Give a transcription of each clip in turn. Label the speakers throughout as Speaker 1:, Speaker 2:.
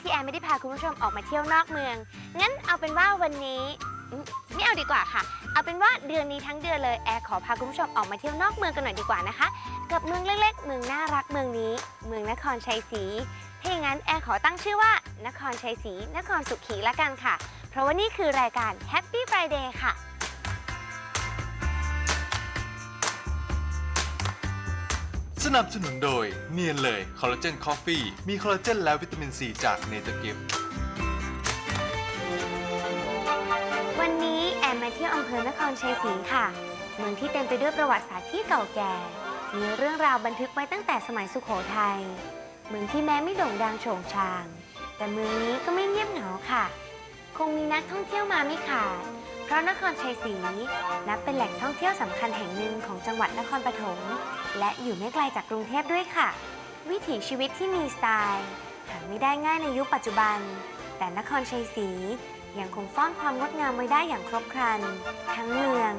Speaker 1: ที่แอนไม่ได้พาคุณผู้ชมออกมาเที่ยวนอกเมือง งั้นเอาเป็นว่าวันนี้ไม่เอาดีกว่าค่ะ เอาเป็นว่าเดือนนี้ทั้งเดือนเลยแอร์ขอพาคุณผู้ชมออกมาเที่ยวนอกเมืองกันหน่อยดีกว่านะคะ กับเมืองเล็กๆ เมืองน่ารักเมืองนี้ เมืองนครชัยศรีถ้าอย่างนั้นแอร์ขอตั้งชื่อว่า นครชัยศรีนครสุขีละกันค่ะ เพราะว่านี่คือรายการ Happy Friday ค่ะ
Speaker 2: สนับสนุนโดยเนียนเลยคอลลาเจนคอฟฟี่มีคอลลาเจนและวิตามินซีจากเนเจอร์กิฟ
Speaker 1: วันนี้แอนมาเที่ยวอำเภอนครชัยศรีค่ะ เมืองที่เต็มไปด้วยประวัติศาสตร์ที่เก่าแก่ มีเรื่องราวบันทึกไว้ตั้งแต่สมัยสุโขทัยเมืองที่แม้ไม่โด่งดังโฉงชาง แต่เมืองนี้ก็ไม่เงียบเหงาค่ะ คงมีนักท่องเที่ยวมาไม่ขาด พราะนครชัยศรีนับเป็นแหล่งท่องเที่ยวสำคัญแห่งหนึ่งของจังหวัดนครปฐมและอยู่ไม่ไกลจากกรุงเทพด้วยค่ะ วิถีชีวิตที่มีสไตล์หาไม่ได้ง่ายในยุคปัจจุบัน แต่นครชัยศรียังคงซ่อนความงดงามไว้ได้อย่างครบครัน ทั้งเมือง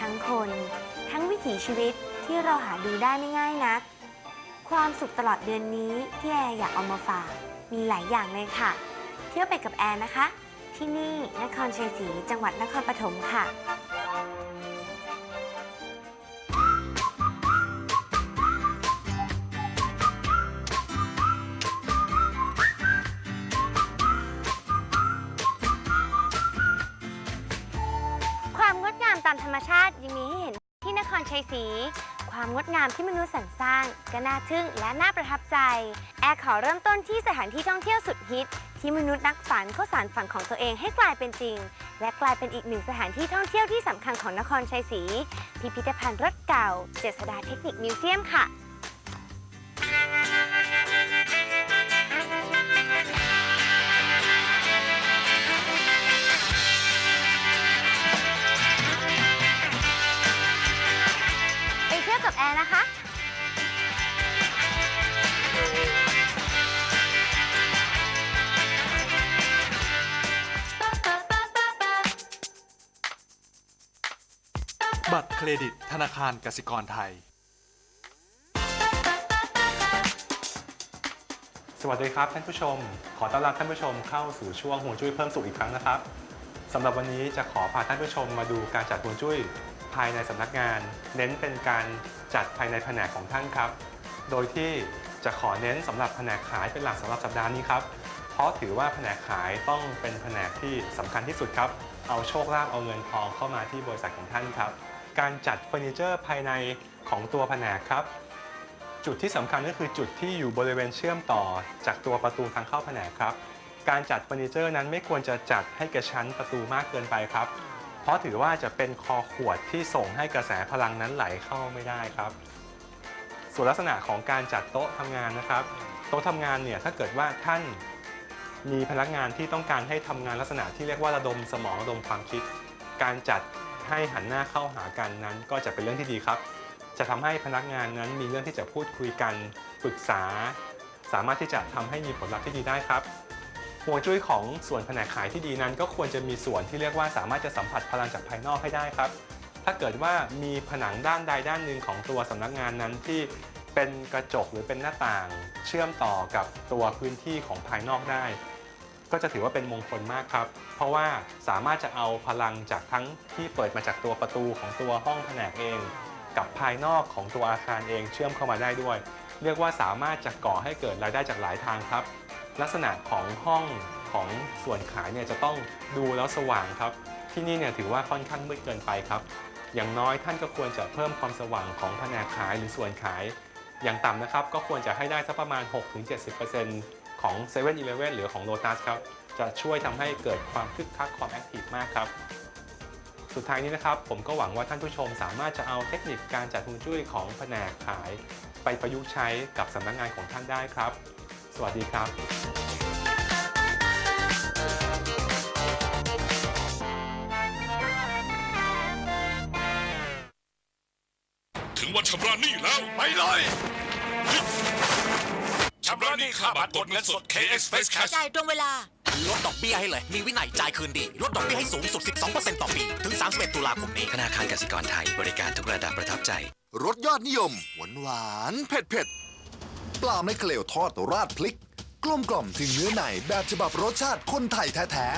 Speaker 1: ทั้งคน ทั้งวิถีชีวิตที่เราหาดูได้ไม่ง่ายนัก ความสุขตลอดเดือนนี้ที่แอร์อยากเอามาฝากมีหลายอย่างเลยค่ะ เที่ยวไปกับแอร์นะคะ ที่นี่นครชัยศรีจังหวัดนครปฐมค่ะ ความงดงามตามธรรมชาติยังมีให้เห็นที่นครชัยศรีความงดงามที่มนุษย์สรรสร้าง ก็น่าทึ่งและน่าประทับใจ แอร์ขอเริ่มต้นที่สถานที่ท่องเที่ยวสุดฮิต ที่มนุษย์นักฝันเขาสารฝันของตัวเองให้กลายเป็นจริง และกลายเป็นอีกหนึ่งสถานที่ท่องเที่ยวที่สำคัญของนครชัยศรี พิพิธภัณฑ์รถเก่า เจษดาเทคนิคมิวเซียมค่ะ นา
Speaker 2: คารกสิกรไทย
Speaker 3: สวัสดีครับท่านผู้ชม ขอต้อนรับท่านผู้ชมเข้าสู่ช่วงห่วงจุ้ยเพิ่มสุขอีกครั้งนะครับสำหรับวันนี้จะขอพาท่านผู้ชมมาดูการจัดห่วงจุ้ยภายในสำนักงาน เน้นเป็นการจัดภายในแผนกของท่านครับ โดยที่จะขอเน้นสำหรับแผนกขายเป็นหลักสำหรับสัปดาห์นี้ครับเพราะถือว่าแผนกขายต้องเป็นแผนกที่สำคัญที่สุดครับ เอาโชคลาภเอาเงินทองเข้ามาที่บริษัทของท่านครับ การจัดเฟอร์นิเจอร์ภายในของตัวแผนกครับ จุดที่สำคัญก็คือจุดที่อยู่บริเวณเชื่อมต่อจากตัวประตูทางเข้าแผนกครับ การจัดเฟอร์นิเจอร์นั้นไม่ควรจะจัดให้กระชั้นประตูมากเกินไปครับ เพราะถือว่าจะเป็นคอขวดที่ส่งให้กระแสพลังนั้นไหลเข้าไม่ได้ครับ ส่วนลักษณะของการจัดโต๊ะทำงานนะครับ โต๊ะทำงานเนี่ยถ้าเกิดว่าท่านมีพนักงานที่ต้องการให้ทำงานลักษณะที่เรียกว่าระดมสมองระดมความคิด การจัด ให้หันหน้าเข้าหากันนั้น ก็จะเป็นเรื่องที่ดีครับ จะทำให้พนักงานนั้นมีเรื่องที่จะพูดคุยกันปรึกษา สามารถที่จะทำให้มีผลลัพธ์ที่ดีได้ครับห่วงจุ้ยของส่วนแผนกขายที่ดีนั้น ก็ควรจะมีส่วนที่เรียกว่าสามารถจะสัมผัสพลังจากภายนอกให้ได้ครับ ถ้าเกิดว่ามีผนังด้านใดด้านหนึ่งของตัวสำนักงานนั้นที่เป็นกระจกหรือเป็นหน้าต่าง เชื่อมต่อกับตัวพื้นที่ของภายนอกได้ ก็จะถือว่าเป็นมงคลมากครับ เพราะว่าสามารถจะเอาพลังจากทั้งที่เปิดมาจากตัวประตูของตัวห้องแผนกเอง กับภายนอกของตัวอาคารเองเชื่อมเข้ามาได้ด้วย เรียกว่าสามารถจะก่อให้เกิดรายได้จากหลายทางครับ ลักษณะของห้องของส่วนขายเนี่ยจะต้องดูแล้วสว่างครับ ที่นี่เนี่ยถือว่าค่อนข้างมืดเกินไปครับ อย่างน้อยท่านก็ควรจะเพิ่มความสว่างของแผนกขายหรือส่วนขาย อย่างต่ำนะครับก็ควรจะให้ได้สักประมาณ 6-70% ของ7 e เ e ่ e หรือของ Lotus ครับ จะช่วยทำให้เกิดความคึกคักความแอคทีฟมากครับ สุดท้ายนี้นะครับ ผมก็หวังว่าท่านผู้ชมสามารถจะเอาเทคนิคการจัดฮวงจุ้ยของแผนกขาย ไปประยุกต์ใช้กับสำนักงานของท่านได้ครับ สวัสดีครับ
Speaker 4: ถึงวันชำระหนี้แล้ว
Speaker 5: ไปเลย
Speaker 4: ชำระหนี้ค่าบัตรกดเงินสด KX Face Cash
Speaker 6: จ่ายตรงเวลา
Speaker 5: ลดดอกเบี้ยให้เลย มีวินัยจ่ายคืนดี ลดดอกเบี้ยให้สูงสุด 12%ต่อปี ถึง 31 ตุลาคมนี้
Speaker 7: ธนาคารกสิกรไทย บริการทุกระดับประทับใจ
Speaker 8: รสยอดนิยม หวานหวานๆเผ็ดเผ็ดปลาไม่เกลียวทอดราดพริก กลมกล่อมถึงเนื้อในแบบฉบับรสชาติคนไทยแท้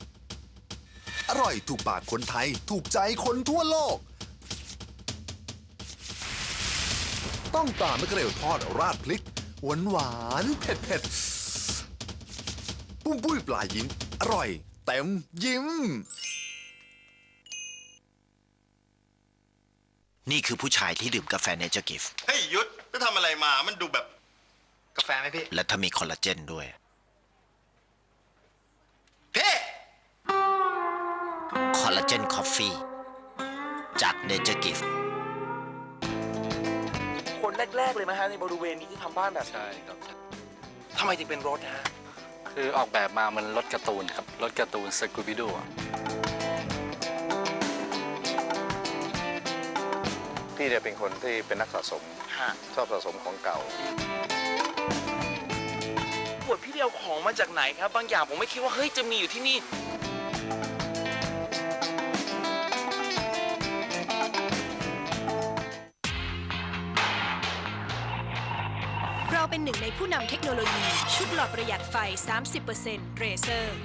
Speaker 8: ๆ อร่อยถูกปากคนไทย ถูกใจคนทั่วโลก ต้องปลาไม่เกลียวทอดราดพริก หวานหวานๆเผ็ดเผ็ดปุ้มปุ้ยปลายิ้มอร่อย เต็มยิ้ม
Speaker 7: นี่คือผู้ชายที่ดื่มกาแฟเนเจอร์กิฟ
Speaker 9: เฮ้ยยุทธไปทำอะไรมา มันดูแบบ กาแฟไหมพี่
Speaker 7: และถ้ามีคอลลาเจนด้วย
Speaker 9: พี่
Speaker 7: คอลลาเจนคอฟฟี่จากเนเจอร์กิฟ
Speaker 5: คน แรก ๆ เลยไหมฮะในบริเวณนี้ที่ทำบ้านแบบ
Speaker 10: ใช่ครับ
Speaker 5: ทำไมถึงเป็นรถฮะ
Speaker 10: คือออกแบบมามันรถการ์ตูนครับ รถการ์ตูนสกูบิดู
Speaker 9: พี่เนี่ยเป็นคนที่เป็นนักสะสม
Speaker 5: ฮะ
Speaker 9: ชอบสะสมของเก่า
Speaker 5: ปวดพี่เดียวของมาจากไหนครับ บางอย่างผมไม่คิดว่าเฮ้ยจะมีอยู่ที่นี่
Speaker 6: นหนึ่งในผู้นำเทคโนโลยี ชุดหลอดประหยัดไฟ 30%เรเซอร์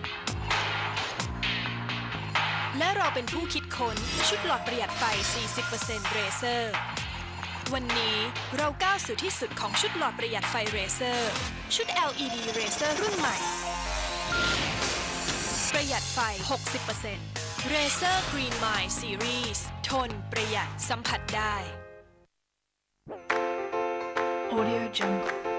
Speaker 6: และเราเป็นผู้คิดค้น ชุดหลอดประหยัดไฟ 40%เรเซอร์ วันนี้เราก้าวสู่ที่สุดของชุดหลอดประหยัดไฟเรเซอร์ ชุด LED เรเซอร์รุ่นใหม่ ประหยัดไฟ 60% Razer Green Mile Series ทนประหยัดสัมผัสได้
Speaker 11: Audio Jungle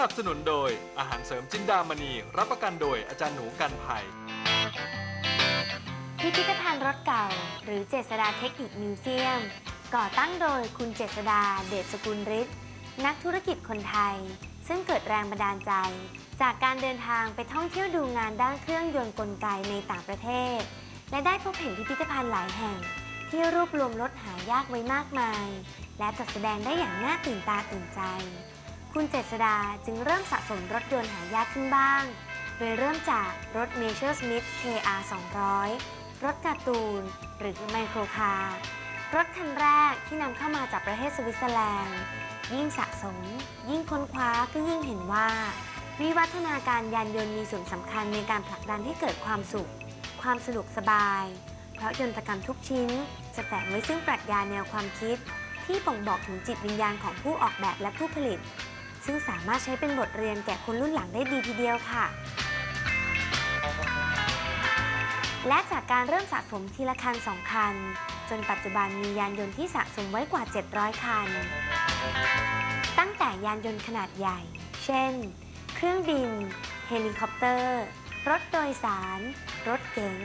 Speaker 2: นับสนุนโดยอาหารเสริมจินดามณี รับประกันโดยอาจารย์หนูกันภัย
Speaker 1: พิพิธภัณฑ์รถเก่า หรือเจษดาเทคนิคมิวเซียม ก่อตั้งโดยคุณเจษดาเดชสกุลฤทธิ์นักธุรกิจคนไทย ซึ่งเกิดแรงบันดาลใจ จากการเดินทางไปท่องเที่ยวดูงานด้านเครื่องยนต์กลไกในต่างประเทศ และได้พบเห็นพิพิธภัณฑ์หลายแห่ง ที่รวบรวมรถหายากไว้มากมาย และจัดแสดงได้อย่างน่าตื่นตาตื่นใจ คุณเจษดาจึงเริ่มสะสมรถยนต์หายากขึ้นบ้าง โดยเริ่มจากรถ m a s u r e Smith KR 200 รถการ์ตูน หรือไมโครคาร์รถคันแรกที่นำเข้ามาจากประเทศสวิตเซอร์แลนด์ ยิ่งสะสม ยิ่งค้นคว้าก็ยิ่งเห็นว่า วิวัฒนาการยานยนต์มีส่วนสำคัญในการผลักดันให้เกิดความสุข ความสะดวกสบาย เพราะยนตกรรมทุกชิ้น จะแฝงไว้ซึ่งปรัชญาแนวความคิด ที่บ่งบอกถึงจิตวิญญาณของผู้ออกแบบและผู้ผลิต ซึ่งสามารถใช้เป็นบทเรียนแก่คนรุ่นหลังได้ดีทีเดียวค่ะ และจากการเริ่มสะสมทีละคันสองคัน จนปัจจุบันมียานยนต์ที่สะสมไว้กว่า 700 คัน ตั้งแต่ยานยนต์ขนาดใหญ่ เช่น เครื่องบิน เฮลิคอปเตอร์ รถโดยสาร รถเก๋ง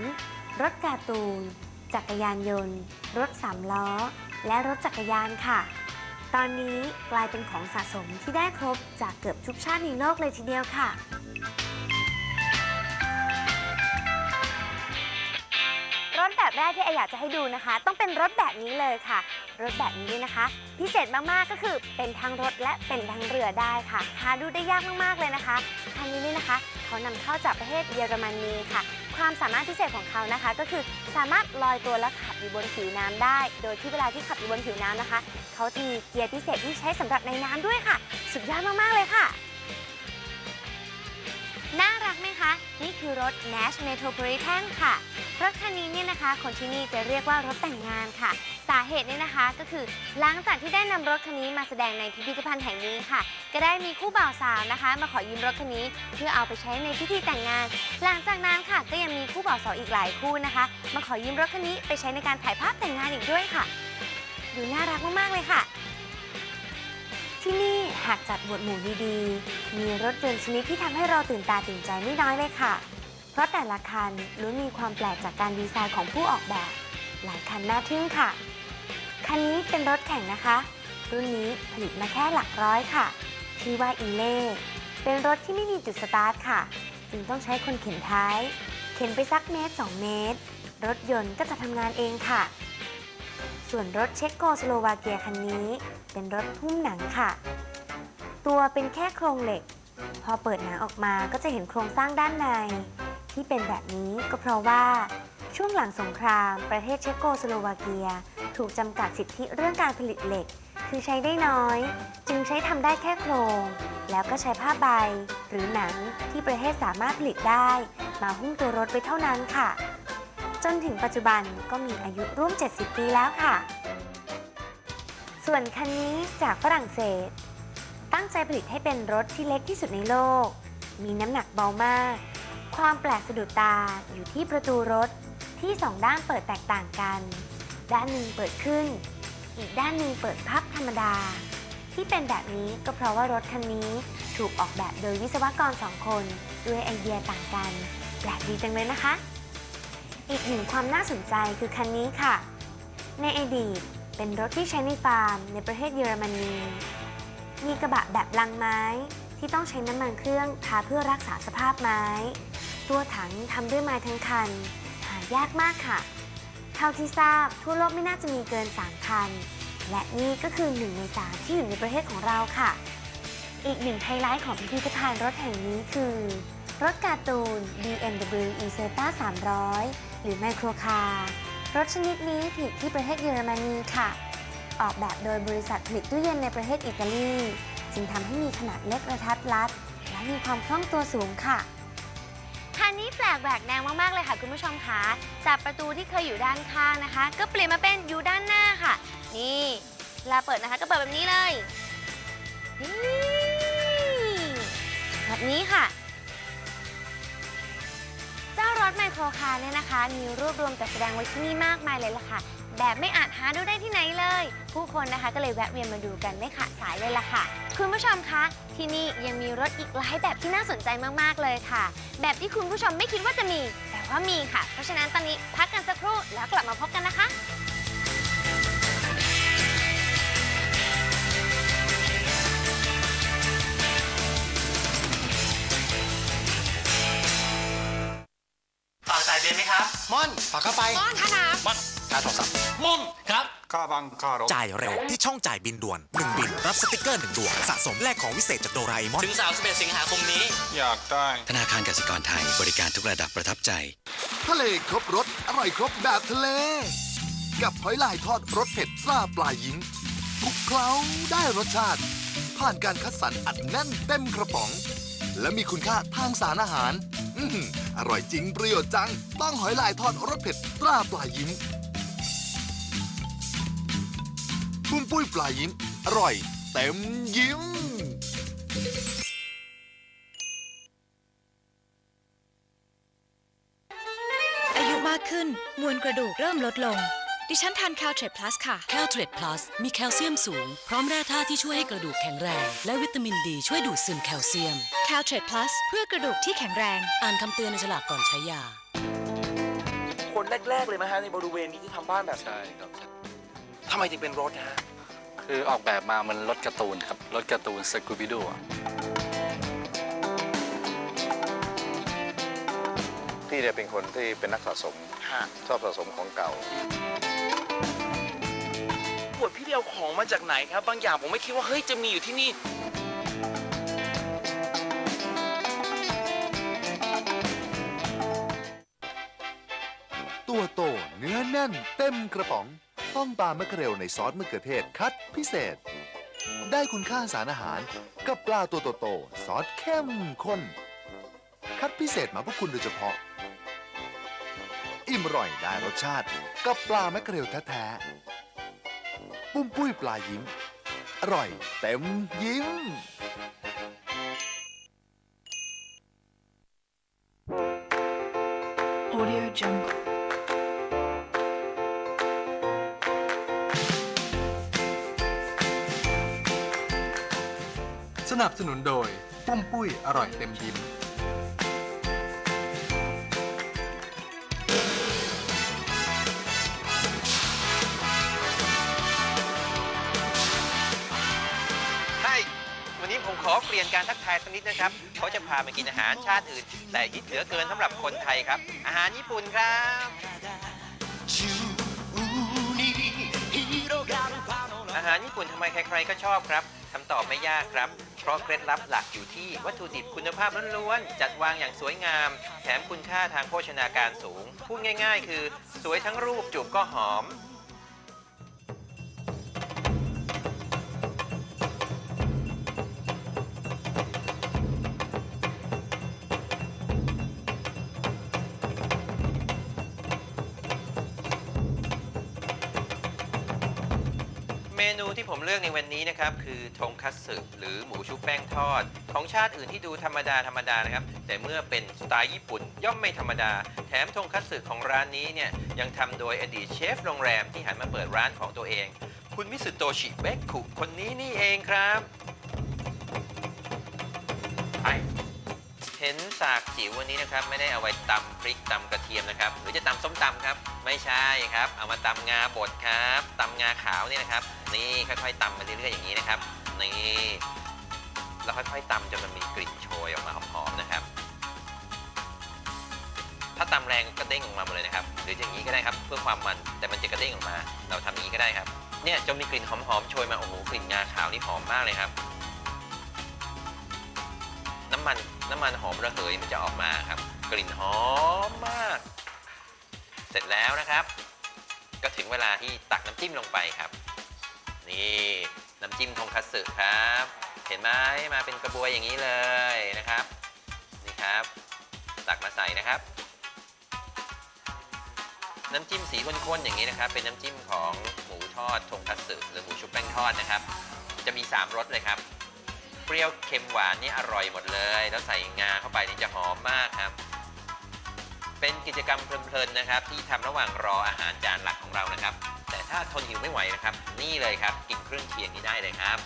Speaker 1: รถการ์ตูน จักรยานยนต์ รถสามล้อ และรถจักรยานค่ะ ตอนนี้กลายเป็นของสะสมที่ได้ครบจากเกือบทุกชาติในโลกเลยทีเดียวค่ะ รถแบบแรกที่ไออยากจะให้ดูนะคะ ต้องเป็นรถแบบนี้เลยค่ะ รถแบบนี้นะคะ พิเศษมากๆก็คือเป็นทั้งรถและเป็นทั้งเรือได้ค่ะ หาดูได้ยากมากๆเลยนะคะคันนี้นี่นะคะ เขานำเข้าจากประเทศเยอรมนีค่ะ ความสามารถพิเศษของเขานะคะ ก็คือสามารถลอยตัวและขับอยู่บนผิวน้ำได้ โดยที่เวลาที่ขับอยู่บนผิวน้ำนะคะ เขาจะมีเกียร์พิเศษที่ใช้สำหรับในน้ำด้วยค่ะ สุดยอดมากๆเลยค่ะ น่ารักไหมคะ นี่คือรถ Nash Metropolitan ค่ะ รถคันนี้เนี่ยนะคะ คนที่นี่จะเรียกว่ารถแต่งงานค่ะ สาเหตุเนี่ยนะคะก็คือหลังจากที่ได้นำรถคันนี้มาแสดงในพิพิธภัณฑ์แห่งนี้ค่ะ ก็ได้มีคู่บ่าวสาวนะคะ มาขอยืมรถคันนี้ เพื่อเอาไปใช้ในพิธีแต่งงาน หลังจากนั้นค่ะ ก็ยังมีคู่บ่าวสาวอีกหลายคู่นะคะ มาขอยืมรถคันนี้ไปใช้ในการถ่ายภาพแต่งงานอีกด้วยค่ะ ดูน่ารักมากๆเลยค่ะ ที่นี่ หากจัดหมวดหมู่ดีๆ มีรถยนต์ชนิดที่ทำให้เราตื่นตาตื่นใจไม่น้อยเลยค่ะ เพราะแต่ละคันล้วนมีความแปลกจากการดีไซน์ของผู้ออกแบบ หลายคันน่าทึ่งค่ะ คันนี้เป็นรถแข่งนะคะ รุ่นนี้ผลิตมาแค่หลักร้อยค่ะชื่อว่าอีเล่เป็นรถที่ไม่มีจุดสตาร์ทค่ะ จึงต้องใช้คนเข็นท้าย เข็นไปสักเมตร 2 เมตร รถยนต์ก็จะทำงานเองค่ะ ส่วนรถเช็กโกสโลวาเกียคันนี้ เป็นรถหุ้มหนังค่ะ ตัวเป็นแค่โครงเหล็ก พอเปิดหนังออกมาก็จะเห็นโครงสร้างด้านใน ที่เป็นแบบนี้ก็เพราะว่า ช่วงหลังสงคราม ประเทศเชโกสโลวาเกีย ถูกจำกัดสิทธิเรื่องการผลิตเหล็ก คือใช้ได้น้อย จึงใช้ทำได้แค่โครง แล้วก็ใช้ผ้าใบ หรือหนังที่ประเทศสามารถผลิตได้ มาหุ้มตัวรถไปเท่านั้นค่ะ จนถึงปัจจุบันก็มีอายุร่วม 70 ปีแล้วค่ะ ส่วนคันนี้จากฝรั่งเศส ตั้งใจผลิตให้เป็นรถที่เล็กที่สุดในโลก มีน้ำหนักเบามาก ความแปลกสะดุดตาอยู่ที่ประตูรถที่สองด้านเปิดแตกต่างกัน ด้านหนึ่งเปิดขึ้น อีกด้านหนึ่งเปิดพับธรรมดา ที่เป็นแบบนี้ก็เพราะว่ารถคันนี้ถูกออกแบบโดยวิศวกรสองคน ด้วยไอเดียต่างกันแปลกดีจังเลยนะคะ อีกหนึ่งความน่าสนใจคือคันนี้ค่ะ ในอดีตเป็นรถที่ใช้ในฟาร์มในประเทศเยอรมนี มีกระบะแบบลังไม้ ที่ต้องใช้น้ำมันเครื่องทาเพื่อรักษาสภาพไม้ ตัวถังทำด้วยไม้ทั้งคัน หายากมากค่ะ เท่าที่ทราบทั่วโลกไม่น่าจะมีเกิน 3 คัน และนี่ก็คือหนึ่งในสามที่อยู่ในประเทศของเราค่ะ อีกหนึ่งไฮไลท์ของพิพิธภัณฑ์รถแห่งนี้คือ รถการ์ตูน BMW e z e t a 300 หรือไมโครคาร์รถชนิดนี้ผลิตที่ประเทศเยอรมนีค่ะ ออกแบบโดยบริษัทผลิตตู้เย็นในประเทศอิตาลี จึงทำให้มีขนาดเล็กกระทัดรัด และมีความคล่องตัวสูงค่ะคันนี้แปลกแหวกแนวมาก ๆ เลยค่ะคุณผู้ชมคะจากประตูที่เคยอยู่ด้านข้างนะคะ ก็เปลี่ยนมาเป็นอยู่ด้านหน้าค่ะ นี่เวลาเปิดนะคะก็เปิดแบบนี้เลยนี่แบบนี้ค่ะเจ้ารถไมโครคาร์เนี่ยนะคะ มีรวบรวมจัดแสดงไว้ที่นี่มากมายเลยล่ะค่ะ แบบไม่อาจหาดูได้ที่ไหนเลย ผู้คนนะคะก็เลยแวะเวียนมาดูกันไม่ขาดสายเลยล่ะค่ะ คุณผู้ชมคะที่นี่ยังมีรถอีกหลายแบบที่น่าสนใจมากๆเลยค่ะ แบบที่คุณผู้ชมไม่คิดว่าจะมี แต่ว่ามีค่ะ เพราะฉะนั้นตอนนี้พักกันสักครู่แล้วกลับมาพบกันนะคะ
Speaker 5: ฝากจ่ายบินไหมครับ
Speaker 7: ม่อนฝากเข้าไป
Speaker 5: ม่อนค่าน้ำม่อนค่าโทรศัพท์ ม่อนครับ
Speaker 7: ค่าบังค่ารถ
Speaker 5: จ่ายเร็วที่ช่องจ่ายบินด่วน1บิน รับสติกเกอร์1ดวงสะสมแลกของวิเศษจากโดราเอมอนถึง 31 สิงหาคมนี้
Speaker 7: อยากได้
Speaker 10: ธนาคารกสิกรไทยบริการทุกระดับประทับใจ
Speaker 8: ทะเลครบรสอร่อยครบแบบทะเล กับหอยลายทอดรสเผ็ดปลาปลายิ้มคลุกเคล้าได้รสชาติ ผ่านการคัดสรรอัดแน่นเต็มกระป๋อง และมีคุณค่าทางสารอาหาร อือหืออร่อยจริงประโยชน์จัง ต้องหอยลายทอดรสเผ็ดปลาปลายิ้ม ปุ้มปุ้ยปลายิ้ม อร่อยเต็มยิ้ม
Speaker 6: อายุมากขึ้น มวลกระดูกเริ่มลดลง ดิฉันทาน Caltrate Plus ค่ะ
Speaker 12: แคลเทรดพลัสมีแคลเซียมสูง พร้อมแร่ธาตุที่ช่วยให้กระดูกแข็งแรง และวิตามินดีช่วยดูดซึมแคลเซียม
Speaker 6: Caltrate Plus เพื่อกระดูกที่แข็งแรง
Speaker 12: อ่านคำเตือนในฉลากก่อนใช้ยา
Speaker 13: คนแรก ๆ เลยไหมฮะในบริเวณนี้ที่ทำบ้านแบบ
Speaker 10: ใช่ครับ
Speaker 13: ทำไมถึงเป็นรถนะฮะ
Speaker 10: คือออกแบบมามันรถการ์ตูนครับ รถการ์ตูนสกูบิดู
Speaker 14: พี่เนี่ยเป็นคนที่เป็นนักสะสม ชอบสะสมของเก่า
Speaker 13: ปวดพี่เดียวของมาจากไหนครับ บางอย่างผมไม่คิดว่า เฮ้ย จะมีอยู่ที่นี่
Speaker 8: ตัวโตเนื้อแน่นเต็มกระป๋อง ต้องปลามะเขือเรวในซอสมะเขือเทศคัดพิเศษ ได้คุณค่าสารอาหารกับปลาตัวโตๆซอสเข้มข้น คัดพิเศษมาพื่อคุณโดยเฉพาะ อิ่มอร่อยได้รสชาติกับปลามะเขือเรวแท้ๆปุ้มปุ้ยปลายิ้ม อร่อยเต็มยิ้ม
Speaker 2: นับสนุนโดย ปุ้มปุ้ยอร่อยเต็มยิ้ม
Speaker 15: ใช่วันนี้ผมขอเปลี่ยนการทักทายสักนิดนะครับ เขาจะพามากินอาหารชาติอื่น แต่ฮิตเหลือเกินสำหรับคนไทยครับ อาหารญี่ปุ่นครับ อาหารญี่ปุ่นทำไมใครๆก็ชอบครับคำตอบไม่ยากครับ เพราะเคล็ดลับหลักอยู่ที่วัตถุดิบคุณภาพล้วนๆจัดวางอย่างสวยงาม แถมคุณค่าทางโภชนาการสูง พูดง่าย ๆ คือ สวยทั้งรูปจูบก็หอมเม เลือกในวันนี้นะครับคือทงคัตสึหรือหมูชุบแป้งทอด ของชาติอื่นที่ดูธรรมดาธรรมดานะครับ แต่เมื่อเป็นสไตล์ญี่ปุ่นย่อมไม่ธรรมดา แถมทงคัตสึของร้านนี้เนี่ยยังทำโดยอดีตเชฟโรงแรมที่หันมาเปิดร้านของตัวเอง คุณมิสุโตชิเบกคุคนนี้นี่เองครับไป ห็นสากจิ๋ววันนี้นะครับไม่ได้เอาไว้ตำพริกตำกระเทียมนะครับ หรือจะตำส้มตำครับ ไม่ใช่ครับ เอามาตำงาบดครับตำงาขาวนี่นะครับ นี่ค่อยๆตำไปเรื่อยๆอย่างนี้นะครับนี่แล้วค่อยๆตำจนมันมีกลิ่นโชยออกมาหอมๆนะครับ ถ้าตำแรงก็เด้งออกมาหมดเลยนะครับ หรืออย่างนี้ก็ได้ครับเพื่อความมันแต่มันจะกระเด้งออกมา เราทำอย่างนี้ก็ได้ครับเนี่ยจนมีกลิ่นหอมๆโชยมาโอ้โหกลิ่นงาขาวนี่หอมมากเลยครับ น้ำมัน น้ำมันหอมระเหยมันจะออกมาครับ กลิ่นหอมมาก เสร็จแล้วนะครับ ก็ถึงเวลาที่ตักน้ำจิ้มลงไปครับ นี่น้ำจิ้มทงคัตสึครับ เห็นไหมมาเป็นกระบวยอย่างนี้เลยนะครับ นี่ครับ ตักมาใส่นะครับ น้ำจิ้มสีข้นๆอย่างนี้นะครับ เป็นน้ำจิ้มของหมูทอดทงคัตสึหรือหมูชุบแป้งทอดนะครับ จะมี 3รสเลยครับ เปรี้ยวเค็มหวานนี่อร่อยหมดเลย แล้วใส่งาเข้าไปนี่จะหอมมากครับ เป็นกิจกรรมเพลินๆนะครับ ที่ทำระหว่างรออาหารจานหลักของเรานะครับ แต่ถ้าทนหิวไม่ไหวนะครับ นี่เลยครับกินเครื่องเคียงนี้ได้เลยครับ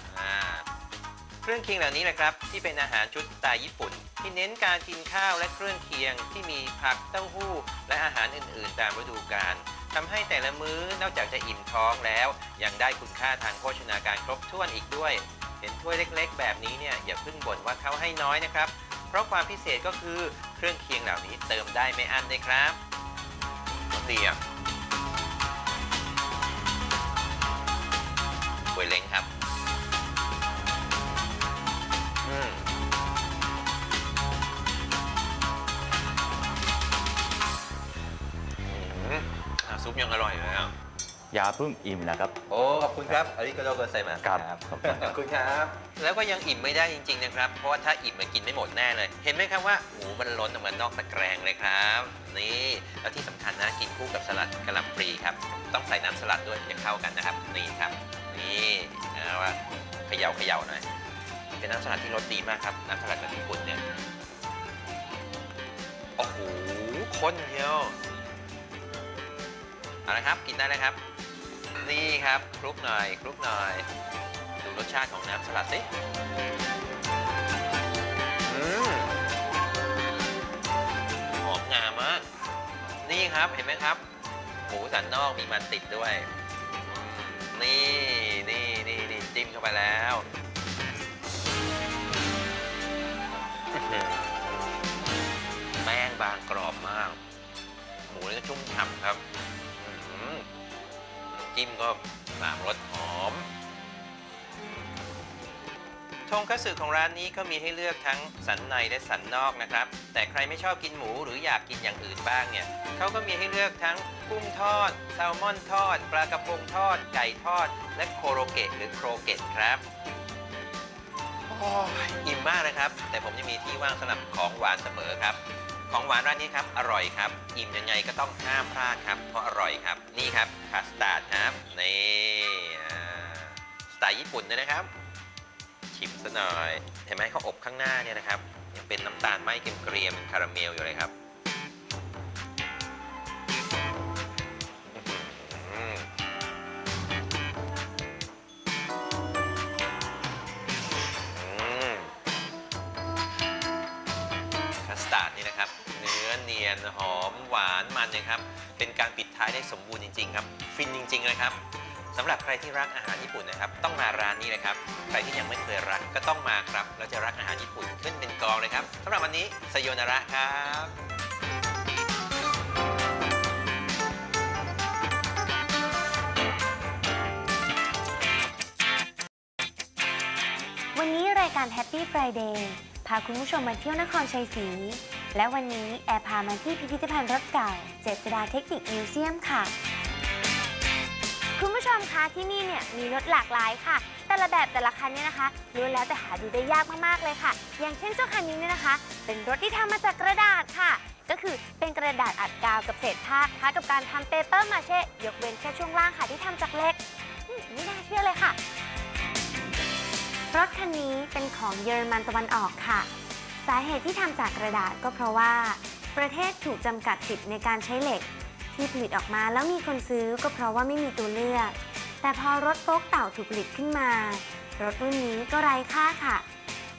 Speaker 15: เครื่องเคียงเหล่านี้แหละครับ ที่เป็นอาหารชุดสไตล์ญี่ปุ่น ที่เน้นการกินข้าวและเครื่องเคียงที่มีผักเต้าหู้ และอาหารอื่น ๆ ตามฤดูกาลทำให้แต่ละมื้อนอกจากจะอิ่มท้องแล้ว ยังได้คุณค่าทางโภชนาการครบถ้วนอีกด้วย เห็นถ้วยเล็กๆ แบบนี้เนี่ยอย่าเพิ่งบ่นว่าเขาให้น้อยนะครับ เพราะความพิเศษก็คือเครื่องเคียงเหล่านี้เติมได้ไม่อั้นเลยครับดีอะถ้วยเล้งครับ อย่า
Speaker 16: เพิ่งอิ่มนะครับ
Speaker 15: โอ้ขอบคุณครับอาริโกโดโกไซมา
Speaker 16: ครับ
Speaker 15: ขอบคุณครับ แล้วก็ยังอิ่มไม่ได้จริง ๆ นะครับ เพราะว่าถ้าอิ่มมันกินไม่หมดแน่เลย เห็นไหมครับว่าหมูมันล้นออกมานอกตะแกรงเลยครับ นี่แล้วที่สำคัญนะกินคู่กับสลัดกะหล่ำปลีครับ ต้องใส่น้ำสลัดด้วยจะเข้ากันนะครับนี่ครับนี่เอาว่าเขย่าเขย่าหน่อยเป็นน้ำสลัดที่รสดีมากครับน้ำสลัดแบบญี่ปุ่นเนี่ยโอ้โหข้นเชียวเอาละครับกินได้เลยครับ นี่ครับคลุกหน่อยคลุกหน่อย ดูรสชาติของน้ำสลัดสิหอมงามมาก นี่ครับเห็นไหมครับ หมูสันนอกมีมันติดด้วย นี่นี่นี่นี่จิ้มเข้าไปแล้วแป้งบางกรอบมาก หมูนี่ก็ชุ่มฉ่ำครับ จิ้มก็สามรสหอมทงคัตสึของร้านนี้ก็มีให้เลือกทั้งสันในและสันนอกนะครับ แต่ใครไม่ชอบกินหมูหรืออยากกินอย่างอื่นบ้างเนี่ยเขาก็มีให้เลือกทั้งกุ้งทอดแซลมอนทอด ปลากระพงทอด ไก่ทอด และโคโรเกะหรือโครเกตครับอิ่มมากนะครับ แต่ผมยังมีที่ว่างสำหรับของหวานเสมอครับ ของหวานร้านนี้ครับ อร่อยครับ อิ่มยังไงก็ต้องห้ามพลาดครับ เพราะอร่อยครับ นี่ครับ คัสตาร์ดครับนี่สไตล์ญี่ปุ่นด้ยนะครับ ชิมซะหน่อย เห็นไหมเขาอบข้างหน้าเนี่ยนะครับยังเป็นน้ำตาลไหมเกรียมเนคาราเมลอยู่เลยครับตาร์ดนี่นะครับ เนื้อเนียนหอมหวานมันนะครับ เป็นการปิดท้ายได้สมบูรณ์จริง ๆ ครับ ฟินจริงๆเลยครับสำหรับใครที่รักอาหารญี่ปุ่นนะครับต้องมาร้านนี้เลยครับ ใครที่ยังไม่เคยรักก็ต้องมาครับแล้วจะรักอาหารญี่ปุ่นขึ้นเป็นกองเลยครับสำหรับวันนี้สยนาระครับ
Speaker 1: วันนี้รายการ Happy Friday พาคุณผู้ชมมาเที่ยวนครชัยศรีและวันนี้แอร์พามาที่พิพิธภัณฑ์รถเก่า เจษดาเทคนิคมิวเซียมค่ะ คุณผู้ชมคะที่นี่เนี่ยมีรถหลากหลายค่ะ แต่ละแบบแต่ละคันเนี่ยนะคะล้วนแล้วแต่หาดูได้ยากมากๆเลยค่ะ อย่างเช่นเจ้าคันนี้เนี่ยนะคะ เป็นรถที่ทำมาจากกระดาษค่ะ ก็คือเป็นกระดาษอัดกาวกับเศษผ้าคล้ายกับการทำเปเปอร์มาเช่ยกเว้นแค่ช่วงล่างค่ะที่ทำจากเหล็กไม่น่าเชื่อเลยค่ะรถคันนี้เป็นของเยอรมันตะวันออกค่ะ สาเหตุที่ทำจากกระดาษก็เพราะว่า ประเทศถูกจำกัดสิทธิ์ในการใช้เหล็ก ที่ผลิตออกมาแล้วมีคนซื้อก็เพราะว่าไม่มีตัวเลือก แต่พอรถโฟกเต่าถูกผลิตขึ้นมา รถรุ่นนี้ก็ไร้ค่าค่ะ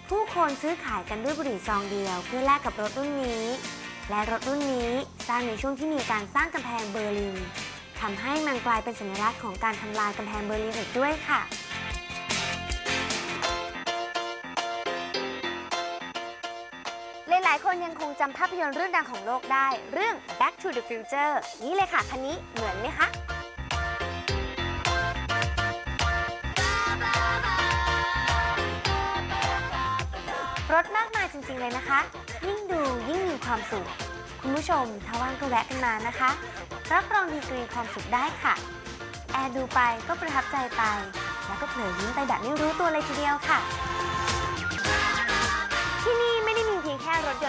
Speaker 1: ผู้คนซื้อขายกันด้วยบุหรี่ซองเดียว เพื่อแลกกับรถรุ่นนี้ และรถรุ่นนี้สร้างในช่วงที่มีการสร้างกำแพงเบอร์ลินทำให้มันกลายเป็นสัญลักษณ์ของการทำลายกำแพงเบอร์ลินอีกด้วยค่ะ คนยังคงจำภาพยนตร์เรื่องดังของโลกได้ เรื่อง Back to the Future นี่เลยค่ะคันนี้เหมือนไหมคะรถมากมายจริงๆเลยนะคะ ยิ่งดูยิ่งมีความสุข คุณผู้ชมถ้าว่างก็แวะกันมานะคะ รับรองดีกรีความสุขได้ค่ะ แอร์ดูไปก็ประทับใจไป แล้วก็เผลอยิ้มไปแบบไม่รู้ตัวเลยทีเดียวค่ะ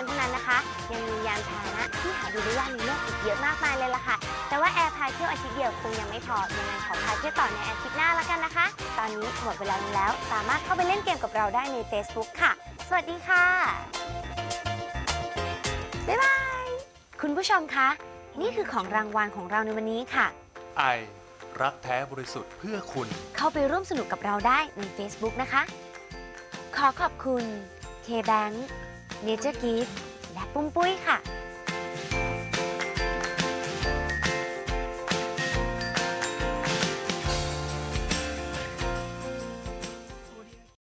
Speaker 1: นต์เท่านั้นนะคะ ยังมียานพาหนะที่หาดูได้ยากในโลกอีกเยอะมากมายเลยล่ะค่ะ แต่ว่าแอร์พาเที่ยวอาทิตย์เดียวคงยังไม่พอยังไงขอพาเที่ยวต่อในอาทิตย์หน้าแล้วกันนะคะ ตอนนี้หมดเวลาลงแล้ว สามารถเข้าไปเล่นเกมกับเราได้ใน Facebook ค่ะ สวัสดีค่ะ บ๊ายบาย คุณผู้ชมคะ นี่คือของรางวัลของเราในวันนี้ค่ะ
Speaker 2: ไอ รักแท้บริสุทธิ์เพื่อคุณ
Speaker 1: เข้าไปร่วมสนุกกับเราได้ใน Facebook นะคะ ขอขอบคุณ K-Bank เนเจอร์กีฟและปุ้มปุ้ยค่ะ